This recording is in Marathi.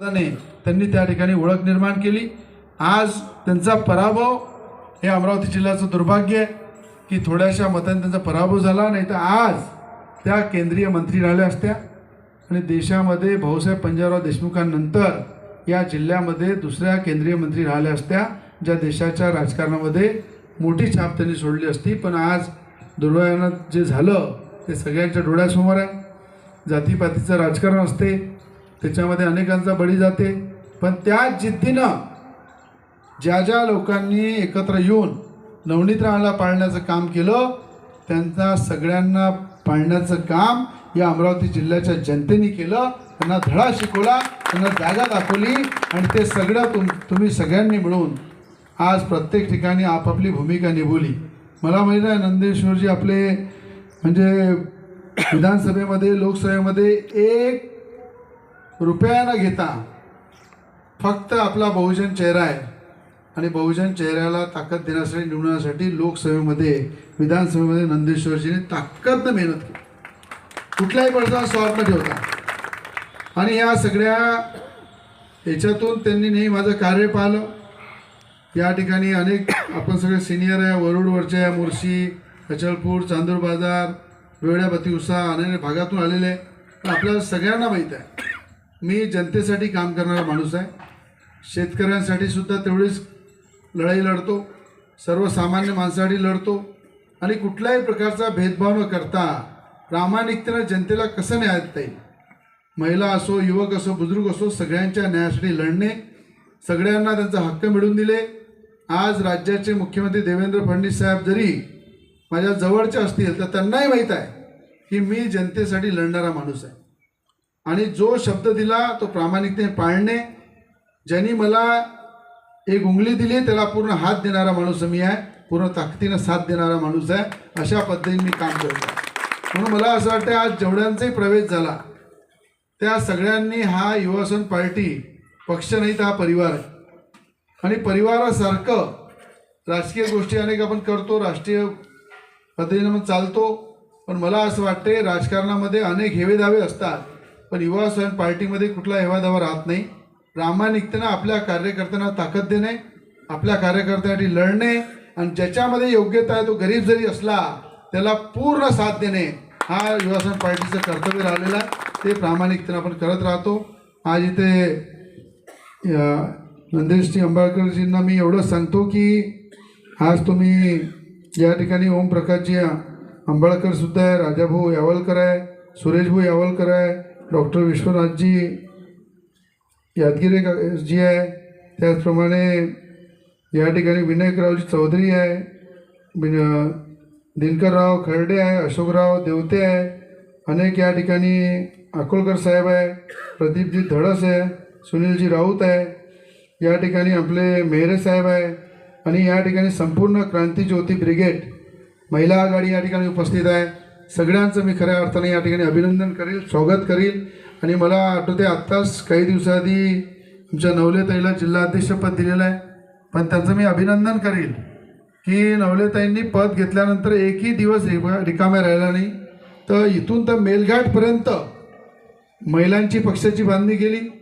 त्यांनी त्या ठिकाणी ओळख निर्माण केली. आज त्यांचा पराभव हे अमरावती जिल्ह्याचं दुर्भाग्य आहे की थोड्याशा मतांनी त्यांचा पराभव झाला नाही तर आज त्या केंद्रीय मंत्री राहिल्या असत्या. आणि देशामध्ये भाऊसाहेब पंजाबराव देशमुखांनंतर या जिल्ह्यामध्ये दुसऱ्या केंद्रीय मंत्री राहिल्या असत्या ज्या देशाच्या राजकारणामध्ये मोठी छाप त्यांनी सोडली असती. पण आज दुर्दैवानं जे झालं ते सगळ्यांच्या डोळ्यासमोर आहे. जातीपातीचं राजकारण असते. त्याच्यामध्ये अनेकांचा बळी जाते. पण त्या जिद्दीनं ज्या ज्या लोकांनी एकत्र येऊन नवनीत पाळण्याचं काम केलं त्यांचा सगळ्यांना पाळण्याचं काम या अमरावती जिल्ह्याच्या जनतेने केलं. त्यांना धडा शिकवला त्यांना जागा दाखवली आणि ते सगळं तुम तुम्ही सगळ्यांनी मिळून आज प्रत्येक ठिकाणी आपापली भूमिका निभवली. मला माहीत आहे नंदेश्वरजी आपले म्हणजे विधानसभेमध्ये लोकसभेमध्ये एक रुपया न घेता. फक्त आपला बहुजन चेहरा आहे. आणि बहुजन चेहऱ्याला ताकद देण्यासाठी निवडण्यासाठी लोकसभेमध्ये विधानसभेमध्ये नंदेश्वरजीने ताकदनं मेहनत केली. कुठल्याही पडदा स्वार्थ न ठेवता. आणि या सगळ्या याच्यातून त्यांनी नेहमी माझं कार्य पाहिलं. या ठिकाणी अनेक आपण सगळे सिनियर आहे वरुडवरच्या आहे मुर्शी अचलपूर चांदूर बाजार वेवड्या उसा अनेक भागातून आलेले. आहे आपल्याला सगळ्यांना माहीत आहे. मी जनतेसाठी काम करणारा माणूस आहे. शेतकऱ्यांसाठी सुद्धा तेवढीच लढाई लढतो. सर्वसामान्य माणसासाठी लढतो. आणि कुठल्याही प्रकारचा भेदभाव न करता प्रामाणिकतेनं जनतेला कसं न्याय देता येईल? महिला असो युवक असो बुजुर्ग असो सगळ्यांच्या न्यायासाठी लढणे सगळ्यांना त्यांचा हक्क मिळवून दिले. आज राज्याचे मुख्यमंत्री देवेंद्र फडणवीस साहेब जरी माझ्या जवळचे असतील तर त्यांनाही माहीत आहे की मी जनतेसाठी लढणारा माणूस आहे. आणि जो शब्द दिला तो प्रामाणिकतेने पाळणे ज्यांनी मला एक उंगली दिली त्याला पूर्ण हात देणारा माणूस मी आहे पूर्ण ताकदीनं साथ देणारा माणूस आहे अशा पद्धतीने मी काम करतो म्हणून मला असं वाटतं आज जेवढ्यांचाही प्रवेश झाला त्या सगळ्यांनी हा युवासन पार्टी पक्ष नाही तर हा परिवार आहे. आणि परिवारासारखं राजकीय गोष्टी अनेक आपण करतो राष्ट्रीय पद्धतीनं मग चालतो पण मला असं वाटते राजकारणामध्ये अनेक हेवेदावे असतात. पण युवा स्वयं पार्टीमध्ये कुठला हेवादावा राहत नाही. प्रामाणिकतेनं आपल्या कार्यकर्त्यांना ताकद देणे आपल्या कार्यकर्त्यांसाठी लढणे आणि ज्याच्यामध्ये योग्यता आहे तो गरीब जरी असला त्याला पूर्ण साथ देणे हा युवासन पार्टीचं कर्तव्य राहिलेलं आहे. ते प्रामाणिकतेनं आपण करत राहतो. आज इथे नंदेशजी अंबाळकरजींना मी एवढं सांगतो की आज तुम्ही या ठिकाणी ओमप्रकाशजी आंबाळकरसुद्धा आहे राजाभाऊ यावलकर आहे सुरेशभाऊ यावलकर आहे डॉक्टर विश्वनाथजी यादगिरे जी आहे त्याचप्रमाणे या ठिकाणी विनायकरावजी चौधरी आहे बिन दिनकरराव खर्डे आहे अशोकराव देवते आहे अनेक या ठिकाणी अकोलकर साहेब आहे प्रदीपजी धडस आहे सुनीलजी राऊत आहे या ठिकाणी आपले मेहरे साहेब आहे आणि या ठिकाणी संपूर्ण क्रांती ज्योती ब्रिगेड महिला आघाडी या ठिकाणी उपस्थित आहे सगळ्यांचं मी खऱ्या अर्थाने या ठिकाणी अभिनंदन करेल स्वागत करील. आणि मला आठवते आत्ताच काही दिवसाआधी आमच्या नवलेताईला जिल्हाध्यक्षपद दिलेलं आहे. पण त्यांचं मी अभिनंदन करेल की नवलेताईंनी पद घेतल्यानंतर एकही दिवस रिका- रिकाम्या राहिला नाही. तर इथून तर मेलघाटपर्यंत महिलांची पक्षाची बांधणी केली.